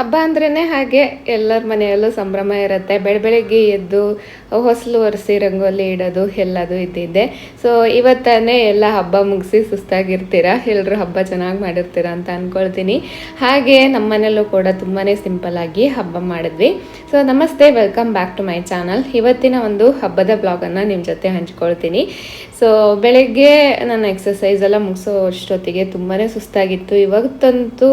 ಹಬ್ಬ ಅಂದ್ರೇ ಹಾಗೆ ಎಲ್ಲರ ಮನೆಯಲ್ಲೂ ಸಂಭ್ರಮ ಇರುತ್ತೆ. ಬೆಳ ಬೆಳಗ್ಗೆ ಎದ್ದು ಹೊಸಲು ಒರೆಸಿ ರಂಗೋಲಿ ಇಡೋದು, ಎಲ್ಲದು ಇದ್ದಿದ್ದೆ. ಸೊ ಇವತ್ತಾನೆ ಎಲ್ಲ ಹಬ್ಬ ಮುಗಿಸಿ ಸುಸ್ತಾಗಿರ್ತೀರ? ಎಲ್ಲರೂ ಹಬ್ಬ ಚೆನ್ನಾಗಿ ಮಾಡಿರ್ತೀರ ಅಂತ ಅಂದ್ಕೊಳ್ತೀನಿ ಹಾಗೆ ನಮ್ಮ ಮನೆಯಲ್ಲೂ ಕೂಡ ತುಂಬಾ ಸಿಂಪಲ್ ಆಗಿ ಹಬ್ಬ ಮಾಡಿದ್ವಿ. ಸೊ ನಮಸ್ತೆ, welcome back to my channel. ಇವತ್ತಿನ ಒಂದು ಹಬ್ಬದ ಬ್ಲಾಗನ್ನು ನಿಮ್ಮ ಜೊತೆ ಹಂಚ್ಕೊಳ್ತೀನಿ. ಸೊ ಬೆಳಗ್ಗೆ ನನ್ನ ಎಕ್ಸಸೈಸ್ ಎಲ್ಲ ಮುಗಿಸೋ ಅಷ್ಟೊತ್ತಿಗೆ ತುಂಬಾ ಸುಸ್ತಾಗಿತ್ತು. ಇವತ್ತಂತೂ,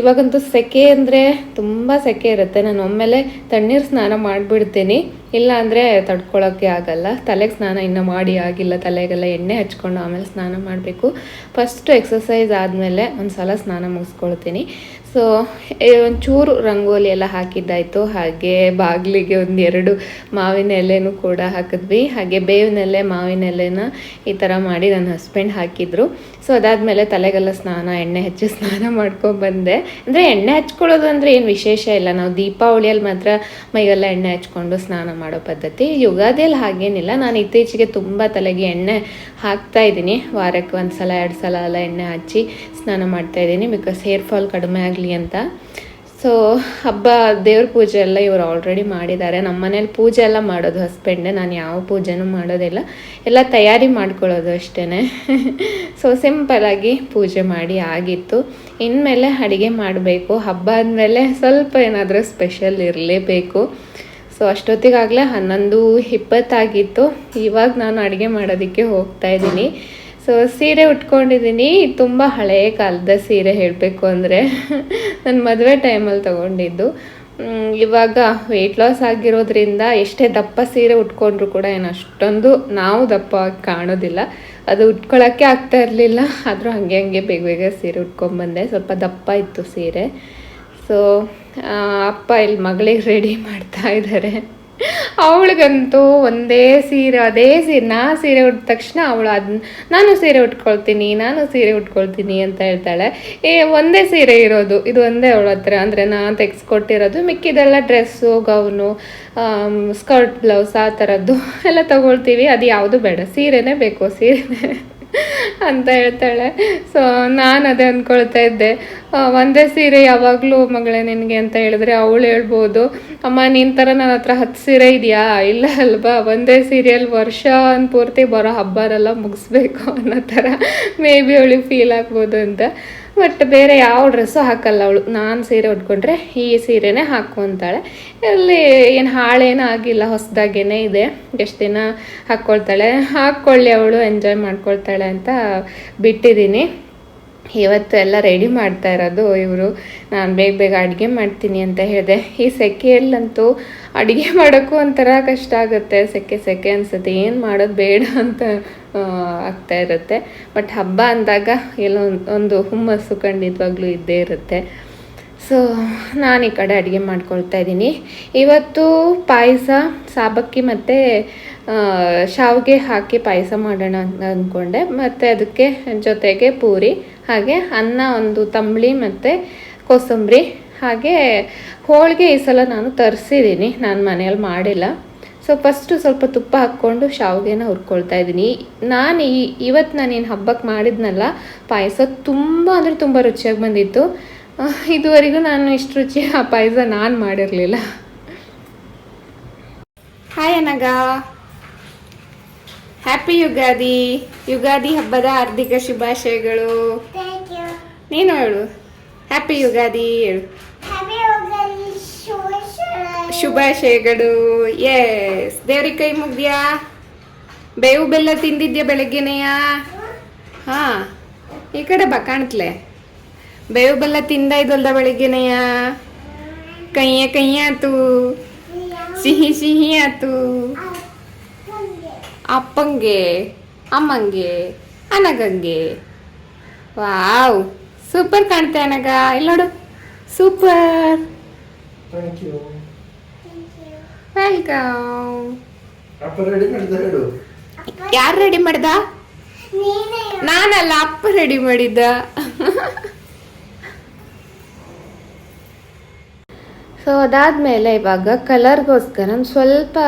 ಇವಾಗಂತೂ ಸೆಕೆ ಅಂದರೆ ತುಂಬ ಸೆಕೆ ಇರುತ್ತೆ. ನಾನು ಒಮ್ಮೆಲೆ ತಣ್ಣೀರು ಸ್ನಾನ ಮಾಡಿಬಿಡ್ತೀನಿ. ಇಲ್ಲ ಅಂದರೆ ತಡ್ಕೊಳ್ಳೋಕ್ಕೆ ಆಗಲ್ಲ. ತಲೆಗೆ ಸ್ನಾನ ಇನ್ನೂ ಮಾಡಿ ಆಗಿಲ್ಲ, ತಲೆಗೆಲ್ಲ ಎಣ್ಣೆ ಹಚ್ಕೊಂಡು ಆಮೇಲೆ ಸ್ನಾನ ಮಾಡಬೇಕು. ಫಸ್ಟು ಎಕ್ಸಸೈಸ್ ಆದಮೇಲೆ ಒಂದು ಸಲ ಸ್ನಾನ ಮುಗಿಸ್ಕೊಳ್ತೀನಿ. ಸೊ ಒಂಚೂರು ರಂಗೋಲಿ ಎಲ್ಲ ಹಾಕಿದ್ದಾಯಿತು. ಹಾಗೆ ಬಾಗಿಲಿಗೆ ಒಂದು ಎರಡು ಮಾವಿನ ಎಲೆನೂ ಕೂಡ ಹಾಕಿದ್ವಿ. ಹಾಗೆ ಬೇವಿನ ಎಲೆ, ಮಾವಿನ ಎಲೆನ ಈ ಥರ ಮಾಡಿ ನನ್ನ ಹಸ್ಬೆಂಡ್ ಹಾಕಿದ್ರು. ಸೊ ಅದಾದಮೇಲೆ ತಲೆಗೆಲ್ಲ ಸ್ನಾನ, ಎಣ್ಣೆ ಹಚ್ಚಿ ಸ್ನಾನ ಮಾಡ್ಕೊಂಡು ಬಂದೆ. ಅಂದರೆ ಎಣ್ಣೆ ಹಚ್ಕೊಳ್ಳೋದು ಅಂದರೆ ಏನು ವಿಶೇಷ ಇಲ್ಲ. ನಾವು ದೀಪಾವಳಿಯಲ್ಲಿ ಮಾತ್ರ ಮೈಗೆಲ್ಲ ಎಣ್ಣೆ ಹಚ್ಕೊಂಡು ಸ್ನಾನ ಮಾಡೋ ಪದ್ಧತಿ. ಯುಗಾದಿಯಲ್ಲಿ ಹಾಗೇನಿಲ್ಲ. ನಾನು ಇತ್ತೀಚೆಗೆ ತುಂಬ ತಲೆಗೆ ಎಣ್ಣೆ ಹಾಕ್ತಾ ಇದ್ದೀನಿ. ವಾರಕ್ಕೆ ಒಂದು ಸಲ ಎರಡು ಸಲ ಎಲ್ಲ ಎಣ್ಣೆ ಹಚ್ಚಿ ಸ್ನಾನ ಮಾಡ್ತಾ ಇದ್ದೀನಿ. ಬಿಕಾಸ್ ಹೇರ್ ಫಾಲ್ ಕಡಿಮೆ ಆಗಲಿ ಅಂತ. ಸೊ ಹಬ್ಬ, ದೇವ್ರ ಪೂಜೆ ಎಲ್ಲ ಇವರು ಆಲ್ರೆಡಿ ಮಾಡಿದ್ದಾರೆ. ನಮ್ಮ ಮನೇಲಿ ಪೂಜೆ ಎಲ್ಲ ಮಾಡೋದು ಹಸ್ಬೆಂಡೇ ನಾನು ಯಾವ ಪೂಜೆನೂ ಮಾಡೋದಿಲ್ಲ. ಎಲ್ಲ ತಯಾರಿ ಮಾಡ್ಕೊಳ್ಳೋದು ಅಷ್ಟೇ ಸೊ ಸಿಂಪಲಾಗಿ ಪೂಜೆ ಮಾಡಿ ಆಗಿತ್ತು. ಇನ್ಮೇಲೆ ಅಡುಗೆ ಮಾಡಬೇಕು. ಹಬ್ಬ ಆದಮೇಲೆ ಸ್ವಲ್ಪ ಏನಾದರೂ ಸ್ಪೆಷಲ್ ಇರಲೇಬೇಕು. ಸೊ ಅಷ್ಟೊತ್ತಿಗಾಗಲೇ ಹನ್ನೊಂದು ಇಪ್ಪತ್ತಾಗಿತ್ತು. ಇವಾಗ ನಾನು ಅಡುಗೆ ಮಾಡೋದಕ್ಕೆ ಹೋಗ್ತಾ ಇದ್ದೀನಿ. ಸೊ ಸೀರೆ ಉಟ್ಕೊಂಡಿದ್ದೀನಿ ತುಂಬ ಹಳೆಯ ಕಾಲದ ಸೀರೆ ಹೇಳಬೇಕು ಅಂದರೆ ನನ್ನ ಮದುವೆ ಟೈಮಲ್ಲಿ ತೊಗೊಂಡಿದ್ದು. ಇವಾಗ ವೆಯ್ಟ್ ಲಾಸ್ ಆಗಿರೋದ್ರಿಂದ ಎಷ್ಟೇ ದಪ್ಪ ಸೀರೆ ಉಟ್ಕೊಂಡ್ರು ಕೂಡ ಏನು ಅಷ್ಟೊಂದು ನಾವು ದಪ್ಪ ಕಾಣೋದಿಲ್ಲ. ಅದು ಉಟ್ಕೊಳ್ಳೋಕ್ಕೆ ಆಗ್ತಾ ಇರಲಿಲ್ಲ. ಆದರೂ ಹಾಗೆ ಹಂಗೆ ಬೇಗ ಬೇಗ ಸೀರೆ ಉಟ್ಕೊಂಡ್ಬಂದೆ. ಸ್ವಲ್ಪ ದಪ್ಪ ಇತ್ತು ಸೀರೆ. ಸೊ ಅಪ್ಪ ಇಲ್ಲಿ ಮಗಳಿಗೆ ರೆಡಿ ಮಾಡ್ತಾ ಇದ್ದಾರೆ. ಅವಳಿಗಂತೂ ಒಂದೇ ಸೀರೆ, ಅದೇ ಸೀರೆ, ನಾ ಸೀರೆ ಉಟ್ಟ ತಕ್ಷಣ ಅವಳು ಅದನ್ನ ನಾನು ಸೀರೆ ಉಟ್ಕೊಳ್ತೀನಿ, ನಾನು ಸೀರೆ ಉಟ್ಕೊಳ್ತೀನಿ ಅಂತ ಹೇಳ್ತಾಳೆ. ಏ, ಒಂದೇ ಸೀರೆ ಇರೋದು, ಇದು ಒಂದೇ ಅವಳ ಹತ್ರ. ಅಂದರೆ ನಾನು ತೆಗೆಸ್ಕೊಟ್ಟಿರೋದು, ಮಿಕ್ಕಿದೆಲ್ಲ ಡ್ರೆಸ್ಸು, ಗೌನು ಸ್ಕರ್ಟ್, ಬ್ಲೌಸ್ ಆ ಥರದ್ದು ಎಲ್ಲ ತಗೊಳ್ತೀವಿ. ಅದು ಯಾವುದು ಬೇಡ, ಸೀರೆನೇ ಬೇಕು, ಸೀರೆನೇ. ಅಂತ ಹೇಳ್ತಾಳೆ. ಸೊ ನಾನು ಅದೇ ಅಂದ್ಕೊಳ್ತಾ ಇದ್ದೆ. ಒಂದೇ ಸೀರೆ ಯಾವಾಗಲೂ ಮಗಳೇ ನಿನಗೆ ಅಂತ ಹೇಳಿದ್ರೆ ಅವಳು ಹೇಳ್ಬೋದು. ಅಮ್ಮ ನಿನ್ನ ಥರ ನನ್ನ ಹತ್ರ ಹತ್ತು ಸೀರೆ ಇದೆಯಾ? ಇಲ್ಲ ಅಲ್ವಾ? ಒಂದೇ ಸೀರಿಯಲ್ ವರ್ಷ ಪೂರ್ತಿ ಬರೋ ಹಬ್ಬರೆಲ್ಲ ಮುಗಿಸ್ಬೇಕು ಅನ್ನೋ ಥರ ಮೇ ಬಿ ಅವಳಿಗೆ ಫೀಲ್ ಆಗ್ಬೋದು ಅಂತ. ಬಟ್ ಬೇರೆ ಯಾವ ಡ್ರೆಸ್ಸು ಹಾಕಲ್ಲ ಅವಳು. ನಾನು ಸೀರೆ ಉಟ್ಕೊಂಡ್ರೆ ಈ ಸೀರೆನೇ ಅಂತಾಳೆ ಇಲ್ಲಿ ಏನು ಹಾಳೇನೂ ಆಗಿಲ್ಲ, ಹೊಸದಾಗೇನೆ ಇದೆ. ಎಷ್ಟು ದಿನ ಹಾಕ್ಕೊಳ್ತಾಳೆ ಹಾಕ್ಕೊಳ್ಳಿ ಅವಳು ಎಂಜಾಯ್ ಮಾಡ್ಕೊಳ್ತಾಳೆ ಅಂತ ಬಿಟ್ಟಿದ್ದೀನಿ. ಇವತ್ತು ಎಲ್ಲ ರೆಡಿ ಮಾಡ್ತಾ ಇರೋದು ಇವರು. ನಾನು ಬೇಗ ಬೇಗ ಅಡುಗೆ ಮಾಡ್ತೀನಿ ಅಂತ ಹೇಳಿದೆ. ಈ ಸೆಕೆಯಲ್ಲಂತೂ ಅಡುಗೆ ಮಾಡೋಕ್ಕೂ ಒಂಥರ ಕಷ್ಟ ಆಗುತ್ತೆ. ಸೆಕೆ ಸೆಕೆ ಅನಿಸುತ್ತೆ. ಏನು ಮಾಡೋದು ಬೇಡ ಅಂತ. ಆಗ್ತಾ ಇರುತ್ತೆ. ಬಟ್ ಹಬ್ಬ ಅಂದಾಗ ಎಲ್ಲೋ ಒಂದು ಹುಮ್ಮಸ್ಸು ಖಂಡಿತವಾಗ್ಲೂ ಇದ್ದೇ ಇರುತ್ತೆ. ಸೊ ನಾನು ಈ ಕಡೆ ಅಡುಗೆ ಮಾಡ್ಕೊಳ್ತಾ ಇದ್ದೀನಿ. ಇವತ್ತು ಪಾಯಸ, ಸಾಬಕ್ಕಿ ಮತ್ತು ಶಾವಿಗೆ ಹಾಕಿ ಪಾಯಸ ಮಾಡೋಣ ಅಂತ ಅಂದ್ಕೊಂಡೆ ಮತ್ತು ಅದಕ್ಕೆ ಜೊತೆಗೆ ಪೂರಿ, ಹಾಗೆ ಅನ್ನ, ಒಂದು ತಂಬಳಿ ಮತ್ತು ಕೋಸಂಬರಿ, ಹಾಗೆ ಹೋಳಿಗೆ ಈ ಸಲ ನಾನು ತರಿಸಿದ್ದೀನಿ. ನಾನು ಮನೆಯಲ್ಲಿ ಮಾಡಿಲ್ಲ. ಸೊ ಫಸ್ಟು ಸ್ವಲ್ಪ ತುಪ್ಪ ಹಾಕ್ಕೊಂಡು ಶಾವಿಗೆನ ಹುರ್ಕೊಳ್ತಾ ಇದ್ದೀನಿ. ನಾನು ಈ ಇವತ್ತು ನಾನೇನು ಹಬ್ಬಕ್ಕೆ ಮಾಡಿದ್ನಲ್ಲ ಪಾಯಸ ತುಂಬ ಅಂದರೆ ತುಂಬ ರುಚಿಯಾಗಿ ಬಂದಿತ್ತು. ಇದುವರೆಗೂ ನಾನು ಇಷ್ಟು ರುಚಿ ಆ ಪಾಯಸ ನಾನು ಮಾಡಿರಲಿಲ್ಲ. Hi Anaga happy Ugadi. Ugadi ಹಬ್ಬದ ಹಾರ್ದಿಕ ಶುಭಾಶಯಗಳು. ನೀನು ಹೇಳು. ಹ್ಯಾಪಿ ಯುಗಾದಿ ಹೇಳು. ಶುಭಾಶಯಗಳು. ಎಸ್ ದೇವ್ರಿಗೆ ಕೈ ಮುಗ್ದ್ಯಾ? ಬೇವು ಬೆಲ್ಲ ತಿಂದಿದ್ಯಾ ಬೆಳಗ್ಗೆನೆಯ? ಹಾ. ಈ ಕಡೆ ಬಾ, ಕಾಣ್ತ್ಲೆ. ಬೇವು ಬೆಲ್ಲ ತಿಂದ ಇದಲ್ದ ಬೆಳಗ್ಗೆನೆಯ? ಕೈಯ ಕೈಯ ಆತು. ಸಿಹಿ ಸಿಹಿ ಆತು. ಅಪ್ಪಂಗೆ, ಅಮ್ಮಂಗೆ, ಅನಗಂಗೆ. ವಾವ್. ಸೂಪರ್ ಕಾಣ್ತೆ ಅನಗ. ಇಲ್ಲ ನೋಡು. ಸೂಪರ್. ಥ್ಯಾಂಕ್ ಯು ವೆಲ್ಕಮ್ ಅಪ್ಪ ರೆಡಿ ಮಾಡಿದ ಹೇಳು. ಯಾರು ರೆಡಿ ಮಾಡ್ದ? ನೀನೇ. ನಾನಲ್ಲ ಅಪ್ಪ ರೆಡಿ ಮಾಡಿದ್ದ. ಸೊ ಅದಾದ್ಮೇಲೆ ಇವಾಗ ಕಲರ್ಗೋಸ್ಕರ ನಾನು ಸ್ವಲ್ಪ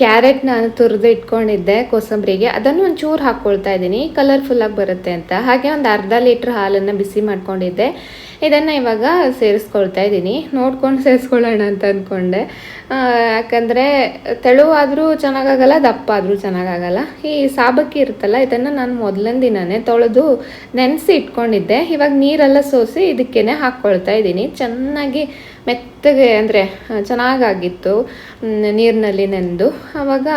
ಕ್ಯಾರೆಟ್ ನಾನು ತುರಿದು ಇಟ್ಕೊಂಡಿದ್ದೆ ಕೋಸಂಬರಿಗೆ. ಅದನ್ನು ಒಂಚೂರು ಹಾಕ್ಕೊಳ್ತಾ ಇದ್ದೀನಿ. ಕಲರ್ಫುಲ್ಲಾಗಿ ಬರುತ್ತೆ ಅಂತ. ಹಾಗೆ ಒಂದು ಅರ್ಧ ಲೀಟ್ರ್ ಹಾಲನ್ನು ಬಿಸಿ ಮಾಡ್ಕೊಂಡಿದ್ದೆ. ಇದನ್ನು ಇವಾಗ ಸೇರಿಸ್ಕೊಳ್ತಾ ಇದ್ದೀನಿ. ನೋಡ್ಕೊಂಡು ಸೇರಿಸ್ಕೊಳ್ಳೋಣ ಅಂತ ಅಂದ್ಕೊಂಡೆ ಯಾಕಂದರೆ ತೆಳುವಾದರೂ ಚೆನ್ನಾಗಾಗಲ್ಲ ದಪ್ಪ ಆದರೂ ಚೆನ್ನಾಗಾಗಲ್ಲ. ಈ ಸಾಬಕ್ಕಿ ಇರುತ್ತಲ್ಲ, ಇದನ್ನು ನಾನು ಮೊದಲನೇ ದಿನನೇ ತೊಳೆದು ನೆನೆಸಿ ಇಟ್ಕೊಂಡಿದ್ದೆ. ಇವಾಗ ನೀರೆಲ್ಲ ಸೋಸಿ ಇದಕ್ಕೇ ಹಾಕ್ಕೊಳ್ತಾ ಇದ್ದೀನಿ. ಚೆನ್ನಾಗಿ ಮೆತ್ತಗೆ, ಅಂದರೆ ಚೆನ್ನಾಗಾಗಿತ್ತು ನೀರಿನಲ್ಲಿ ನೆಂದು. ಆವಾಗ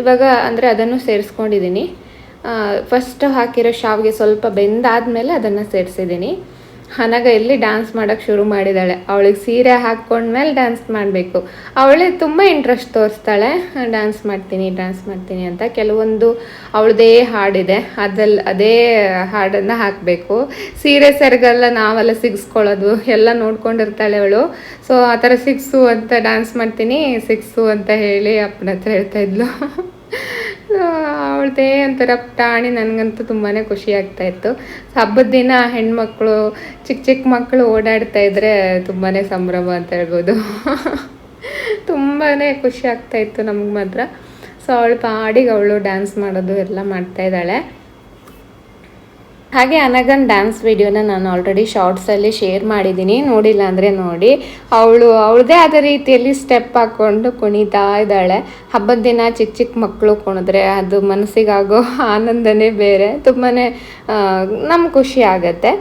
ಇವಾಗ, ಅಂದರೆ, ಅದನ್ನು ಸೇರಿಸ್ಕೊಂಡಿದ್ದೀನಿ. ಫಸ್ಟ್ ಹಾಕಿರೋ ಶಾವಿಗೆ ಸ್ವಲ್ಪ ಬೆಂದಾದ್ಮೇಲೆ ಅದನ್ನು ಸೇರಿಸಿದ್ದೀನಿ. ಹನಗ ಎಲ್ಲಿ ಡ್ಯಾನ್ಸ್ ಮಾಡೋಕ್ಕೆ ಶುರು ಮಾಡಿದಾಳೆ. ಅವಳಿಗೆ ಸೀರೆ ಹಾಕ್ಕೊಂಡ್ಮೇಲೆ ಡ್ಯಾನ್ಸ್ ಮಾಡಬೇಕು. ಅವಳೇ ತುಂಬ ಇಂಟ್ರೆಸ್ಟ್ ತೋರಿಸ್ತಾಳೆ. ಡ್ಯಾನ್ಸ್ ಮಾಡ್ತೀನಿ ಡ್ಯಾನ್ಸ್ ಮಾಡ್ತೀನಿ ಅಂತ ಕೆಲವೊಂದು ಅವಳದೇ ಹಾಡಿದೆ ಅದಲ್ಲಿ ಅದೇ ಹಾಡನ್ನು ಹಾಕಬೇಕು. ಸೀರೆ, ಸೆರಗೆಲ್ಲ ನಾವೆಲ್ಲ ಸಿಗಿಸ್ಕೊಳ್ಳೋದು ಎಲ್ಲ ನೋಡ್ಕೊಂಡಿರ್ತಾಳೆ ಅವಳು. ಸೊ ಆ ಥರ ಸಿಕ್ಸು ಅಂತ ಡ್ಯಾನ್ಸ್ ಮಾಡ್ತೀನಿ ಸಿಕ್ಸು ಅಂತ ಹೇಳಿ ಅಪ್ಪನ ಹತ್ರ ಹೇಳ್ತಾ ಇದ್ಲು. ಅವಳದೇ ಒಂಥರ ಪ್ರಾಣಿ ನನಗಂತೂ ತುಂಬಾ ಖುಷಿ ಆಗ್ತಾ ಇತ್ತು. ಹಬ್ಬದ ದಿನ ಹೆಣ್ಮಕ್ಳು ಚಿಕ್ಕ ಚಿಕ್ಕ ಮಕ್ಕಳು ಓಡಾಡ್ತಾ ಇದ್ರೆ ತುಂಬಾ ಸಂಭ್ರಮ ಅಂತ ಹೇಳ್ಬೋದು. ತುಂಬಾ ಖುಷಿ ಆಗ್ತಾ ಇತ್ತು ನಮ್ಗೆ ಮಾತ್ರ. ಸೊ ಅವಳು ಪಾಡಿಗೆ ಅವಳು ಡ್ಯಾನ್ಸ್ ಮಾಡೋದು ಎಲ್ಲ ಮಾಡ್ತಾ ಇದ್ದಾಳೆ. ಹಾಗೆ ಅನಗನ್ ಡ್ಯಾನ್ಸ್ ವಿಡಿಯೋನ ನಾನು ಆಲ್ರೆಡಿ ಶಾರ್ಟ್ಸಲ್ಲಿ ಶೇರ್ ಮಾಡಿದ್ದೀನಿ. ನೋಡಿಲ್ಲ ಅಂದರೆ ನೋಡಿ. ಅವಳು, ಅವಳದೇ ಆದ ರೀತಿಯಲ್ಲಿ ಸ್ಟೆಪ್ ಹಾಕ್ಕೊಂಡು ಕುಣಿತಾ ಇದ್ದಾಳೆ. ಹಬ್ಬದ ದಿನ ಚಿಕ್ಕ ಚಿಕ್ಕ ಮಕ್ಕಳು ಕುಣಿದ್ರೆ ಅದು ಮನಸ್ಸಿಗಾಗೋ ಆನಂದನೇ ಬೇರೆ. ತುಂಬಾ ನಮ್ಮ ಖುಷಿ ಆಗತ್ತೆ.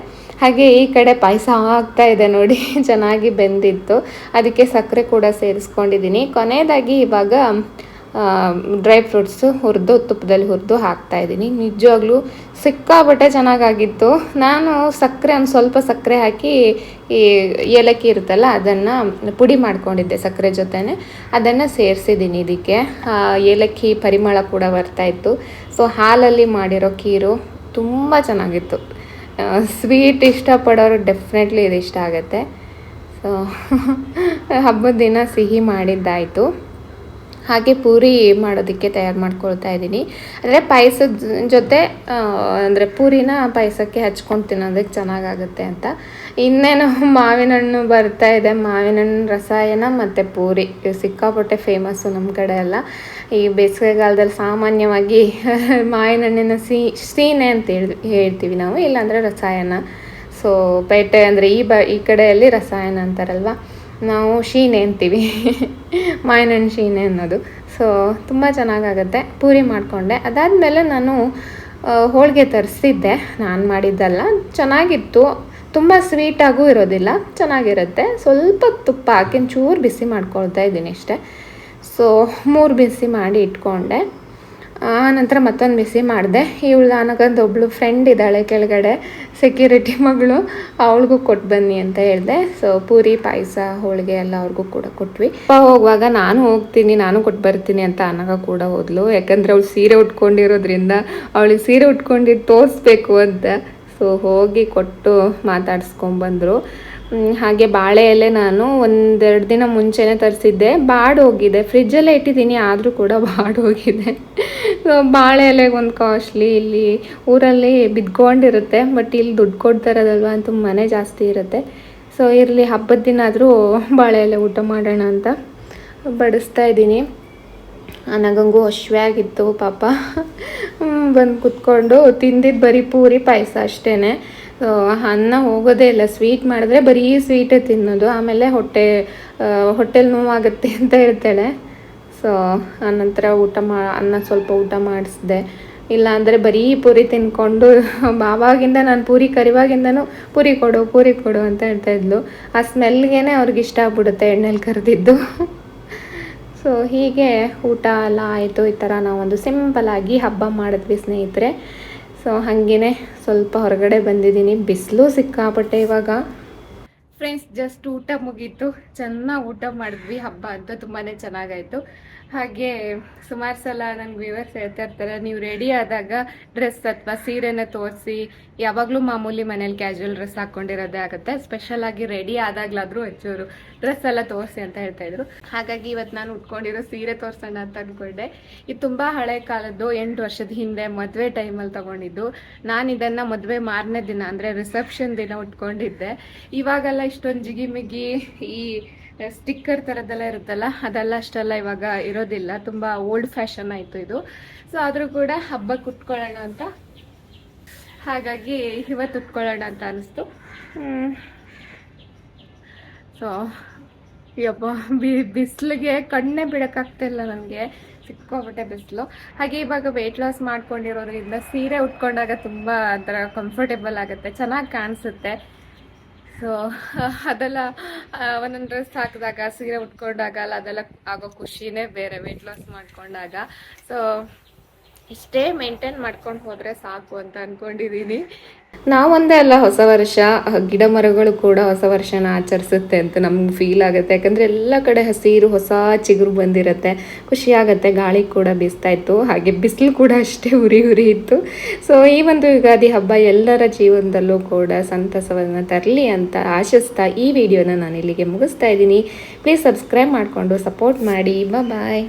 ಹಾಗೆ ಈ ಕಡೆ ಪಾಯಸ ಆಗ್ತಾ ಇದೆ ನೋಡಿ. ಚೆನ್ನಾಗಿ ಬೆಂದಿತ್ತು. ಅದಕ್ಕೆ ಸಕ್ಕರೆ ಕೂಡ ಸೇರಿಸ್ಕೊಂಡಿದ್ದೀನಿ. ಕೊನೆಯದಾಗಿ ಇವಾಗ ಡ್ರೈ ಫ್ರೂಟ್ಸು ಹುರಿದು, ತುಪ್ಪದಲ್ಲಿ ಹುರಿದು ಹಾಕ್ತಾ ಇದ್ದೀನಿ. ನಿಜವಾಗ್ಲೂ ಸಿಕ್ಕಾಬಟ್ಟೆ ಚೆನ್ನಾಗಾಗಿತ್ತು. ನಾನು ಸಕ್ಕರೆ ಒಂದು ಸ್ವಲ್ಪ ಸಕ್ಕರೆ ಹಾಕಿ ಈ ಏಲಕ್ಕಿ ಇರುತ್ತಲ್ಲ, ಅದನ್ನು ಪುಡಿ ಮಾಡ್ಕೊಂಡಿದ್ದೆ ಸಕ್ಕರೆ ಜೊತೆನೆ. ಅದನ್ನು ಸೇರಿಸಿದ್ದೀನಿ ಇದಕ್ಕೆ. ಏಲಕ್ಕಿ ಪರಿಮಳ ಕೂಡ ಬರ್ತಾ ಇತ್ತು. ಸೊ ಹಾಲಲ್ಲಿ ಮಾಡಿರೋ ಖೀರು ತುಂಬ ಚೆನ್ನಾಗಿತ್ತು. ಸ್ವೀಟ್ ಇಷ್ಟಪಡೋರು ಡೆಫಿನೆಟ್ಲಿ ಇದು ಇಷ್ಟ ಆಗುತ್ತೆ. ಸೊ ಹಬ್ಬದ ದಿನ ಸಿಹಿ ಮಾಡಿದ್ದಾಯಿತು. ಹಾಗೆ ಪೂರಿ ಮಾಡೋದಕ್ಕೆ ತಯಾರು ಮಾಡ್ಕೊಳ್ತಾ ಇದ್ದೀನಿ. ಅಂದರೆ ಪಾಯಸದ ಜೊತೆ ಅಂದರೆ ಪೂರಿನ ಪಾಯಸಕ್ಕೆ ಹಚ್ಕೊಂಡು ತಿನ್ನೋದಕ್ಕೆ ಚೆನ್ನಾಗಾಗುತ್ತೆ ಅಂತ. ಇನ್ನೇನು ಮಾವಿನ ಹಣ್ಣು ಬರ್ತಾ ಇದೆ ಮಾವಿನ ಹಣ್ಣು ರಸಾಯನ ಮತ್ತು ಪೂರಿ. ಸಿಕ್ಕಾಪಟ್ಟೆ ಫೇಮಸ್ಸು ನಮ್ಮ ಕಡೆ ಎಲ್ಲ. ಈ ಬೇಸಿಗೆಗಾಲದಲ್ಲಿ ಸಾಮಾನ್ಯವಾಗಿ ಮಾವಿನ ಹಣ್ಣಿನ ಸಿ, ಸೀನೆ ಅಂತ ಹೇಳಿ, ಹೇಳ್ತೀವಿ ನಾವು. ಇಲ್ಲಾಂದರೆ ರಸಾಯನ. ಸೊ ಪೇಟೆ ಅಂದರೆ ಈ ಬ, ಈ ಕಡೆಯಲ್ಲಿ ರಸಾಯನ ಅಂತಾರಲ್ವ? ನಾವು ಶೀನೆ ಅಂತೀವಿ. ಶೀನೆ ಅನ್ನೋದು ಸೊ ತುಂಬ ಚೆನ್ನಾಗಾಗತ್ತೆ. ಪೂರಿ ಮಾಡಿಕೊಂಡೆ. ಅದಾದಮೇಲೆ ನಾನು ಹೋಳಿಗೆ ತರಿಸಿದ್ದೆ. ನಾನು ಮಾಡಿದ್ದಲ್ಲ. ಚೆನ್ನಾಗಿತ್ತು. ತುಂಬ ಸ್ವೀಟಾಗೂ ಇರೋದಿಲ್ಲ. ಚೆನ್ನಾಗಿರುತ್ತೆ. ಸ್ವಲ್ಪ ತುಪ್ಪ ಹಾಕಿ ಚೂರು ಬಿಸಿ ಮಾಡ್ಕೊಳ್ತಾ ಇದ್ದೀನಿ ಇಷ್ಟೆ ಸೊ ಮೂರು ಬಿಸಿ ಮಾಡಿ ಇಟ್ಕೊಂಡೆ. ಆ ನಂತರ ಮತ್ತೊಂದು ಬಿಸಿ ಮಾಡಿದೆ. ಇವಳು ನನಗೊಂದು ಒಬ್ಳು ಫ್ರೆಂಡ್ ಇದ್ದಾಳೆ ಕೆಳಗಡೆ ಸೆಕ್ಯೂರಿಟಿ ಮಗಳು ಅವಳಿಗೂ ಕೊಟ್ಟು ಬನ್ನಿ ಅಂತ ಹೇಳಿದೆ. ಸೊ ಪೂರಿ ಪಾಯಸ ಹೋಳಿಗೆ ಎಲ್ಲ ಅವ್ರಿಗೂ ಕೂಡ ಕೊಟ್ವಿ. ಹೋಗುವಾಗ ನಾನು ಹೋಗ್ತೀನಿ ನಾನು ಕೊಟ್ಟು ಬರ್ತೀನಿ ಅಂತ ಅನ್ನಗ ಕೂಡ ಹೋದ್ಲು. ಯಾಕಂದರೆ ಅವಳು ಸೀರೆ ಉಟ್ಕೊಂಡಿರೋದ್ರಿಂದ ಅವಳಿಗೆ ಸೀರೆ ಉಟ್ಕೊಂಡಿದ್ದು ತೋರಿಸ್ಬೇಕು ಅಂತ. ಸೊ ಹೋಗಿ ಕೊಟ್ಟು ಮಾತಾಡ್ಸ್ಕೊಂಬಂದರು. ಮ್, ಹಾಗೆ ಬಾಳೆ ಎಲೆ ನಾನು ಒಂದೆರಡು ದಿನ ಮುಂಚೆನೇ ತರಿಸಿದ್ದೆ. ಬಾಡೋಗಿದೆ. ಫ್ರಿಜ್ಜಲ್ಲೇ ಇಟ್ಟಿದ್ದೀನಿ, ಆದರೂ ಕೂಡ ಬಾಡೋಗಿದೆ. ಬಾಳೆ ಎಲೆಗೆ ಒಂದು ಕಾಸ್ಟ್ಲಿ ಇಲ್ಲಿ ಊರಲ್ಲಿ ಬಿದ್ಕೊಂಡಿರುತ್ತೆ ಬಟ್ ಇಲ್ಲಿ ದುಡ್ಡು ಕೊಡ್ತಾರದಲ್ವ ಅಂತ ಮನೆ ಜಾಸ್ತಿ ಇರುತ್ತೆ. ಸೊ ಇರಲಿ, ಹಬ್ಬದ ದಿನ ಆದರೂ ಬಾಳೆ ಎಲೆ ಊಟ ಮಾಡೋಣ ಅಂತ ಬಡಿಸ್ತಾ ಇದ್ದೀನಿ. ನನಗಂಗೂ ಹಶ್ವೆ ಪಾಪ. ಬಂದು ಕುತ್ಕೊಂಡು ತಿಂದಿದ್ದು ಬರೀ ಪೂರಿ ಪಾಯಸ ಅಷ್ಟೇ ಅನ್ನ ಹೋಗೋದೇ ಇಲ್ಲ. ಸ್ವೀಟ್ ಮಾಡಿದ್ರೆ ಬರೀ ಸ್ವೀಟೇ ತಿನ್ನೋದು. ಆಮೇಲೆ ಹೊಟ್ಟೆ ಹೊಟ್ಟೆಲಿ ನೋವಾಗುತ್ತೆ ಅಂತ ಹೇಳ್ತಾಳೆ. ಸೊ ಆನಂತರ ಊಟ ಮಾ, ಅನ್ನ ಸ್ವಲ್ಪ ಊಟ ಮಾಡಿಸಿದೆ. ಇಲ್ಲಾಂದರೆ ಬರೀ ಪೂರಿ ತಿನ್ಕೊಂಡು, ಬಾವಾಗಿಂದ ನಾನು ಪೂರಿ ಕರಿವಾಗಿಂದನೂ ಪೂರಿ ಕೊಡು ಪೂರಿ ಕೊಡು ಅಂತ ಹೇಳ್ತಾ ಇದ್ಲು. ಆ ಸ್ಮೆಲ್ಗೆ ಅವ್ರಿಗೆ ಇಷ್ಟ ಆಗ್ಬಿಡುತ್ತೆ ಎಣ್ಣೆಲಿ ಕರೆದಿದ್ದು. ಸೊ ಹೀಗೆ ಊಟ ಎಲ್ಲ ಆಯಿತು. ಈ ಥರ ನಾವೊಂದು ಆಗಿ ಹಬ್ಬ ಮಾಡಿದ್ವಿ ಸ್ನೇಹಿತರೆ. ಸೊ ಹಾಗೇ ಸ್ವಲ್ಪ ಹೊರಗಡೆ ಬಂದಿದ್ದೀನಿ. ಬಿಸಿಲು ಸಿಕ್ಕಾಪಟ್ಟೆ ಇವಾಗ. ಫ್ರೆಂಡ್ಸ್ ಜಸ್ಟ್ ಊಟ ಮುಗೀತು. ಚೆನ್ನಾಗಿ ಊಟ ಮಾಡಿದ್ವಿ. ಹಬ್ಬ ಅಂತ ತುಂಬಾ ಚೆನ್ನಾಗಾಯಿತು. ಹಾಗೆ ಸುಮಾರು ಸಲ ನಂಗೆ ವ್ಯೂವರ್ಸ್ ಹೇಳ್ತಾ ಇರ್ತಾರೆ, ನೀವು ರೆಡಿ ಆದಾಗ ಡ್ರೆಸ್ ಅಥವಾ ಸೀರೆನ ತೋರಿಸಿ, ಯಾವಾಗಲೂ ಮಾಮೂಲಿ ಮನೇಲಿ ಕ್ಯಾಶುವಲ್ ಡ್ರೆಸ್ ಹಾಕೊಂಡಿರೋದೇ ಆಗುತ್ತೆ. ಸ್ಪೆಷಲ್ ಆಗಿ ರೆಡಿ ಆದಾಗ್ಲಾದ್ರೂ ಹೆಚ್ಚೂರು ಡ್ರೆಸ್ ಎಲ್ಲ ತೋರಿಸಿ ಅಂತ ಹೇಳ್ತಾ ಇದ್ರು. ಹಾಗಾಗಿ ಇವತ್ತು ನಾನು ಉಟ್ಕೊಂಡಿರೋ ಸೀರೆ ತೋರಿಸೋಣ ಅಂತ ಅಂದ್ಕೊಂಡೆ ಇದು ತುಂಬ ಹಳೆ ಕಾಲದ್ದು, ಎಂಟು ವರ್ಷದ ಹಿಂದೆ ಮದುವೆ ಟೈಮಲ್ಲಿ ತಗೊಂಡಿದ್ದು. ನಾನು ಇದನ್ನು ಮದುವೆ ಮಾರನೇ ದಿನ, ಅಂದರೆ ರಿಸೆಪ್ಷನ್ ದಿನ ಉಟ್ಕೊಂಡಿದ್ದೆ. ಇವಾಗೆಲ್ಲ ಇಷ್ಟೊಂದು ಜಿಗಿಮಿಗಿ ಈ ಸ್ಟಿಕ್ಕರ್ ಥರದ್ದೆಲ್ಲ ಇರುತ್ತಲ್ಲ, ಅದೆಲ್ಲ ಅಷ್ಟೆಲ್ಲ ಇವಾಗ ಇರೋದಿಲ್ಲ. ತುಂಬ ಓಲ್ಡ್ ಫ್ಯಾಷನ್ ಆಯಿತು ಇದು. ಸೊ ಆದರೂ ಕೂಡ ಹಬ್ಬಕ್ಕೆ ಉಟ್ಕೊಳ್ಳೋಣ ಅಂತ. ಹಾಗಾಗಿ ಇವತ್ತು ಉಟ್ಕೊಳ್ಳೋಣ ಅಂತ ಅನಿಸ್ತು. ಸೊ ಯಪ್ಪ ಬಿ, ಬಿಸಿಲಿಗೆ ಕಣ್ಣೇ ಬಿಡೋಕ್ಕಾಗ್ತಿಲ್ಲ ನನಗೆ. ಸಿಕ್ಕೋಬಿಟ್ಟೆ ಬಿಸಿಲು. ಹಾಗೆ ಇವಾಗ ವೆಯ್ಟ್ ಲಾಸ್ ಮಾಡ್ಕೊಂಡಿರೋದ್ರಿಂದ ಸೀರೆ ಉಟ್ಕೊಂಡಾಗ ತುಂಬ ಒಂಥರ ಕಂಫರ್ಟೇಬಲ್ ಆಗುತ್ತೆ. ಚೆನ್ನಾಗಿ ಕಾಣಿಸುತ್ತೆ. ಸೊ ಅದೆಲ್ಲ ಒಂದೊಂದು ಡ್ರೆಸ್ ಹಾಕಿದಾಗ, ಸೀರೆ ಉಟ್ಕೊಂಡಾಗ, ಅಲ್ಲ, ಅದೆಲ್ಲ ಆಗೋ ಖುಷಿನೇ ಬೇರೆ ವೆಯ್ಟ್ ಲಾಸ್ ಮಾಡ್ಕೊಂಡಾಗ. ಸೊ ಇಷ್ಟೇ ಮೇಂಟೈನ್ ಮಾಡ್ಕೊಂಡು ಹೋದರೆ ಸಾಕು ಅಂತ ಅಂದ್ಕೊಂಡಿದ್ದೀನಿ ನಾವೊಂದೇ ಅಲ್ಲ, ಹೊಸ ವರ್ಷ, ಗಿಡ ಮರಗಳು ಕೂಡ ಹೊಸ ವರ್ಷನ ಆಚರಿಸುತ್ತೆ ಅಂತ ನಮ್ಗೆ ಫೀಲ್ ಆಗುತ್ತೆ. ಯಾಕಂದರೆ ಎಲ್ಲ ಕಡೆ ಹಸಿರು, ಹೊಸ ಚಿಗುರು ಬಂದಿರುತ್ತೆ. ಖುಷಿಯಾಗುತ್ತೆ ಗಾಳಿ ಕೂಡ ಬೀಸ್ತಾ ಇತ್ತು. ಹಾಗೆ ಬಿಸಿಲು ಕೂಡ ಅಷ್ಟೇ ಉರಿ ಉರಿ ಇತ್ತು. ಸೊ ಈ ಒಂದು ಯುಗಾದಿ ಹಬ್ಬ ಎಲ್ಲರ ಜೀವನದಲ್ಲೂ ಕೂಡ ಸಂತಸವನ್ನು ತರಲಿ ಅಂತ ಆಶಿಸ್ತಾ ಈ ವಿಡಿಯೋನ ನಾನು ಇಲ್ಲಿಗೆ ಮುಗಿಸ್ತಾ ಇದ್ದೀನಿ. ಪ್ಲೀಸ್ ಸಬ್ಸ್ಕ್ರೈಬ್ ಮಾಡಿಕೊಂಡು ಸಪೋರ್ಟ್ ಮಾಡಿ. ಬಾಯ್